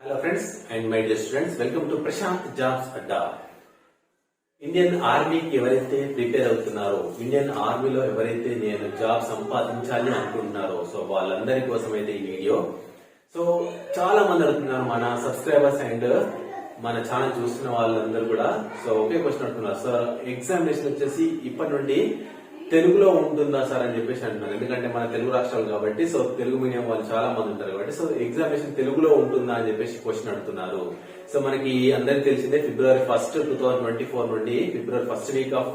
Hello friends and my dear students welcome to Prashanth jobs Adda Indian ఆర్మీకి ఎవరైతే prepare అవుతున్నారో Indian ఆర్మీలో ఎవరైతే నేను జాబ్ సంపాదించాలి అనుకుంటున్నారో సో వాళ్ళందరి కోసం అయితే ఈ వీడియో సో చాలా మంది అడుగుతున్నారు మన సబ్స్క్రైబర్స్ అండ్ మన ఛానల్ చూస్తున్న వాళ్ళందరూ కూడా. సో ఒకే క్వశ్చన్ అడుగుతున్నారు. సార్ ఎగ్జామినేషన్ వచ్చేసి ఇప్పటి నుండి తెలుగులో ఉంటుందా సార్ అని చెప్పేసి అంటున్నారు. ఎందుకంటే మన తెలుగు రాష్ట్రాలు కాబట్టి సో తెలుగు మీడియం వాళ్ళు చాలా మంది ఉంటారు కాబట్టి సో ఎగ్జామినేషన్ తెలుగులో ఉంటుందా అని చెప్పేసి క్వశ్చన్ అడుగుతున్నారు. సో మనకి అందరికి తెలిసిందే February first two thousand twenty four నుండి February first week of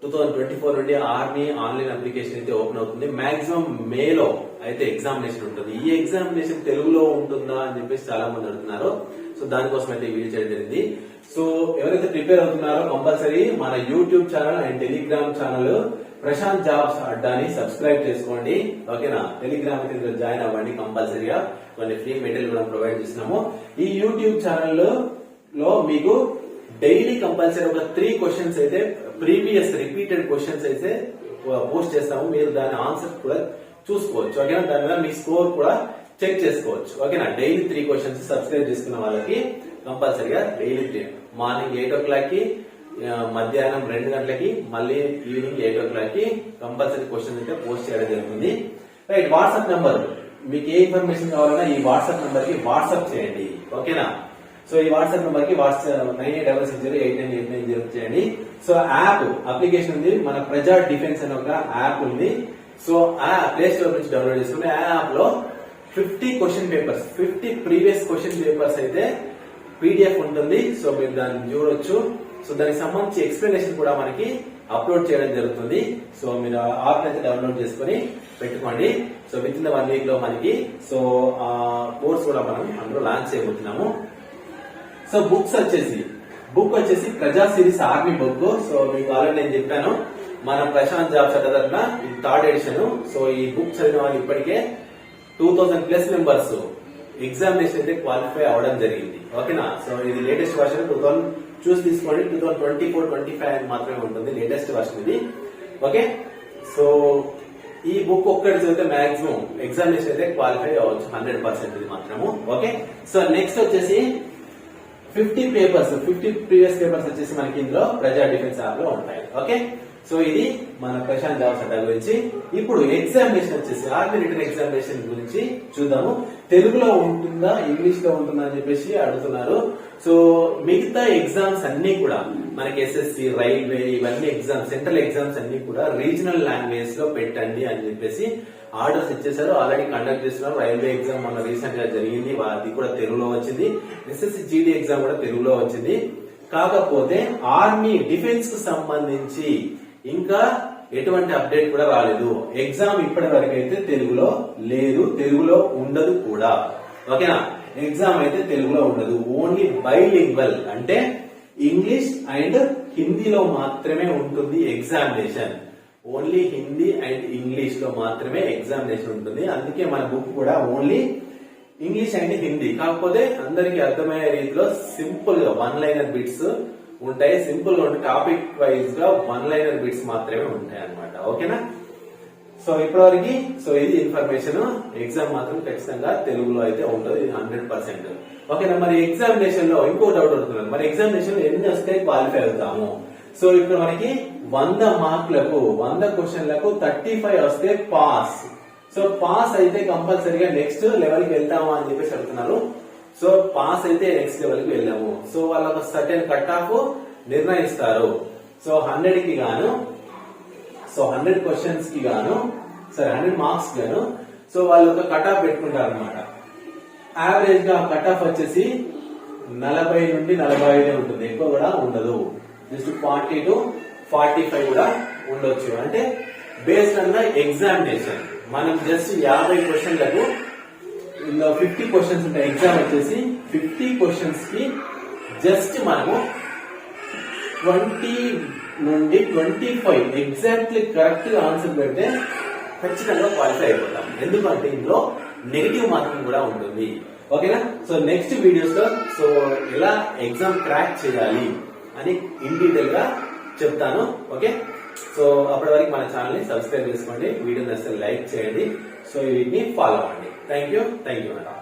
two thousand twenty four నుండి ఆర్మీ ఆన్లైన్ అప్లికేషన్ అయితే ఓపెన్ అవుతుంది. మాక్సిమం మేలో అయితే ఎగ్జామినేషన్ ఉంటుంది. ఈ ఎగ్జామినేషన్ తెలుగులో ఉంటుందా అని చెప్పేసి చాలా మంది అడుగుతున్నారు. సో దానికోసం అయితే వీడియో చేయడం జరిగింది. సో ఎవరైతే ప్రిపేర్ అవుతున్నారో కంపల్సరీ మన YouTube channel and Telegram channel Prashanth jobs అడ్డాని subscribe చేసుకోండి. ఓకేనా? టెలిగ్రామ్ జాయిన్ అవ్వండి కంపల్సరీగా. కొన్ని ఫ్రీ మెటీరియల్ కూడా ప్రొవైడ్ చేస్తున్నాము. ఈ యూట్యూబ్ ఛానల్లో మీకు డైలీ కంపల్సరీ ఒక త్రీ క్వశ్చన్స్ అయితే ప్రీవియస్ రిపీటెడ్ క్వశ్చన్స్ అయితే పోస్ట్ చేస్తాము. మీరు దాని ఆన్సర్ కూడా చూసుకోవచ్చు. ఓకేనా? దాని మీద మీ స్కోర్ కూడా చెక్ చేసుకోవచ్చు. ఓకేనా? డైలీ త్రీ క్వశ్చన్స్ సబ్స్క్రైబ్ చేసుకున్న వాళ్ళకి కంపల్సరీగా డైలీ త్రీ మార్నింగ్ ఎయిట్ ఓ క్లాక్కి మధ్యాహ్నం రెండు గంటలకి మళ్ళీ ఈవినింగ్ ఎయిట్ ఓ క్లాక్కి కంపల్సరీ క్వశ్చన్స్ అయితే పోస్ట్ చేయడం జరుగుతుంది. రైట్ వాట్సాప్ నెంబర్ మీకు ఏ ఇన్ఫర్మేషన్ కావాలన్నా ఈ వాట్సాప్ నెంబర్కి వాట్సాప్ చేయండి. ఓకేనా? సో ఈ వాట్సాప్ నెంబర్కి WhatsApp nine eight double six zero eight nine eight nine zero చేయండి. సో యాప్ అప్లికేషన్ ఉంది. మన ప్రజా డిఫెన్స్ అనే ఒక యాప్ ఉంది. సో ఆ ప్లే స్టోర్ నుంచి డౌన్లోడ్ చేసుకుని ఆ యాప్లో fifty question papers fifty previous question papers అయితే పీడిఎఫ్ ఉంటుంది. సో మీరు దాన్ని చూడొచ్చు. సో దానికి సంబంధించి ఎక్స్ప్లెనేషన్ కూడా మనకి అప్లోడ్ చేయడం జరుగుతుంది. సో మీరు యాప్ అయితే డౌన్లోడ్ చేసుకొని పెట్టుకోండి. సో విత్ ఇన్ వన్ వీక్లో మనకి సో ఆ కోర్స్ కూడా మనం అందులో లాంచ్ చేయబోతున్నాము. సో బుక్స్ వచ్చేసి. బుక్ వచ్చేసి Praja series army book. So మీకు ఆల్రెడీ నేను చెప్పాను. మన ప్రశాంత్ జాబ్ చదవన ఇది థర్డ్ ఎడిషన్. సో ఈ బుక్ చదివిన వాళ్ళు ఇప్పటికే two thousand plus members examination అయితే క్వాలిఫై అవడం జరిగింది. ఓకేనా సో ఇది లేటెస్ట్ వర్షన్ టూ థౌసండ్ చూసి తీసుకోండి. Two thousand twenty four twenty five మాత్రమే ఉంటుంది. లేటెస్ట్ వర్షన్ ఇది. ఓకే సో ఈ బుక్ ఒక్కటి చదివితే మాక్సిమం ఎగ్జామినేషన్ అయితే క్వాలిఫై అవ్వచ్చు. హండ్రెడ్ పర్సెంట్ ఇది మాత్రము. ఓకే సో నెక్స్ట్ వచ్చేసి fifty papers fifty previous papers వచ్చేసి మనకి ఇందులో ప్రజా డిఫెన్స్ యాప్లో ఉంటాయి. ఓకే? సో ఇది మన ప్రశాంత్ జాబ్ సెంటర్ గురించి. ఇప్పుడు ఎగ్జామినేషన్ వచ్చేసి ఆర్మీ రిటర్న్ ఎగ్జామినేషన్ గురించి చూద్దాము. తెలుగులో ఉంటుందా ఇంగ్లీష్లో ఉంటుందా అని చెప్పేసి అడుగుతున్నారు. సో మిగతా ఎగ్జామ్స్ అన్ని కూడా మనకి ఎస్ఎస్సి రైల్వే ఇవన్నీ ఎగ్జామ్స్ సెంట్రల్ ఎగ్జామ్స్ అన్ని కూడా రీజనల్ లాంగ్వేజ్లో పెట్టండి అని చెప్పేసి ఆర్డర్స్ ఇచ్చేసారు ఆల్రెడీ కండక్ట్ చేస్తున్నారు రైల్వే ఎగ్జామ్ మొన్న రీసెంట్గా జరిగింది. అది కూడా తెలుగులో వచ్చింది. ఎస్ఎస్సి జీడీ ఎగ్జామ్ కూడా తెలుగులో వచ్చింది. కాకపోతే ఆర్మీ డిఫెన్స్కు సంబంధించి ఇంకా ఎటువంటి అప్డేట్ కూడా రాలేదు. ఎగ్జామ్ ఇప్పటి వరకు అయితే తెలుగులో లేదు. తెలుగులో ఉండదు కూడా. ఓకేనా? ఎగ్జామ్ అయితే తెలుగులో ఉండదు. ఓన్లీ బైలింగ్వల్ అంటే ఇంగ్లీష్ అండ్ హిందీలో మాత్రమే ఉంటుంది ఎగ్జామినేషన్ ఓన్లీ హిందీ అండ్ ఇంగ్లీష్లో మాత్రమే ఎగ్జామినేషన్ ఉంటుంది. అందుకే మన బుక్ కూడా ఓన్లీ ఇంగ్లీష్ అండ్ హిందీ. కాకపోతే అందరికి అర్థమయ్యే రీతిలో సింపుల్గా వన్ లైనర్ బిట్స్ ఉంటాయి. సింపుల్గా టాపిక్ వైజ్గా వన్ లైనర్ బిట్స్ మాత్రమే ఉంటాయి అనమాట ఓకేనా? సో ఇప్పటివరకు సో ఇది ఇన్ఫర్మేషన్. ఎగ్జామ్ మాత్రం ఖచ్చితంగా తెలుగులో అయితే ఉంటుంది. Hundred percent. ఓకేనా? మరి ఎగ్జామినేషన్లో ఇంకో డౌట్ ఉంటుంది మరి ఎగ్జామినేషన్ ఎన్ని వస్తే క్వాలిఫై అవుతాము? సో ఇప్పుడు మనకి వంద మార్కులకు వంద క్వశ్చన్లకు థర్టీ ఫైవ్ వస్తే పాస్ సో పాస్ అయితే కంపల్సరీగా నెక్స్ట్ లెవెల్కి వెళ్తామా అని చెప్పేసి అడుగుతున్నారు. సో పాస్ అయితే నెక్స్ట్ లెవెల్కి వెళ్ళాము. సో వాళ్ళ సర్టెన్ కట్ ఆఫ్ నిర్ణయిస్తారు. సో హండ్రెడ్కి గాను సో హండ్రెడ్ క్వశ్చన్స్కి గాను సరే హండ్రెడ్ మార్క్స్ గాను సో వాళ్ళు ఒక కట్ ఆఫ్ పెట్టుకుంటారు అనమాట యావరేజ్గా కట్ ఆఫ్ వచ్చేసి నలభై నుండి నలభై ఐదే ఉంటుంది. ఎక్కువ కూడా ఉండదు. Just forty to forty five కూడా ఉండొచ్చు. అంటే బేస్డ్ ఆన్ ద ఎగ్జామినేషన్ మనం జస్ట్ యాభై క్వశ్చన్లకు ఇందులో ఫిఫ్టీ క్వశ్చన్స్ ఉంటాయి. ఎగ్జామ్ వచ్చేసి ఫిఫ్టీ క్వశ్చన్స్కి జస్ట్ మనము ట్వంటీ నుండి ట్వంటీ ఫైవ్ ఎగ్జాక్ట్లీ కరెక్ట్గా ఆన్సర్ పెడితే ఖచ్చితంగా క్వాలిఫై అయిపోతాం. ఎందుకంటే ఇందులో నెగిటివ్ మార్కింగ్ కూడా ఉంటుంది. ఓకేనా సో నెక్స్ట్ వీడియోస్లో సో ఎలా ఎగ్జామ్ క్రాక్ చేయాలి? అని ఇన్ డీటెయిల్గా చెప్తాను. ఓకే సో అప్పటి వరకు మన ఛానల్ని సబ్స్క్రైబ్ చేసుకోండి. వీడియో నచ్చితే లైక్ చేయండి. సో వీటిని ఫాలో అవ్వండి. Thank you thank you madam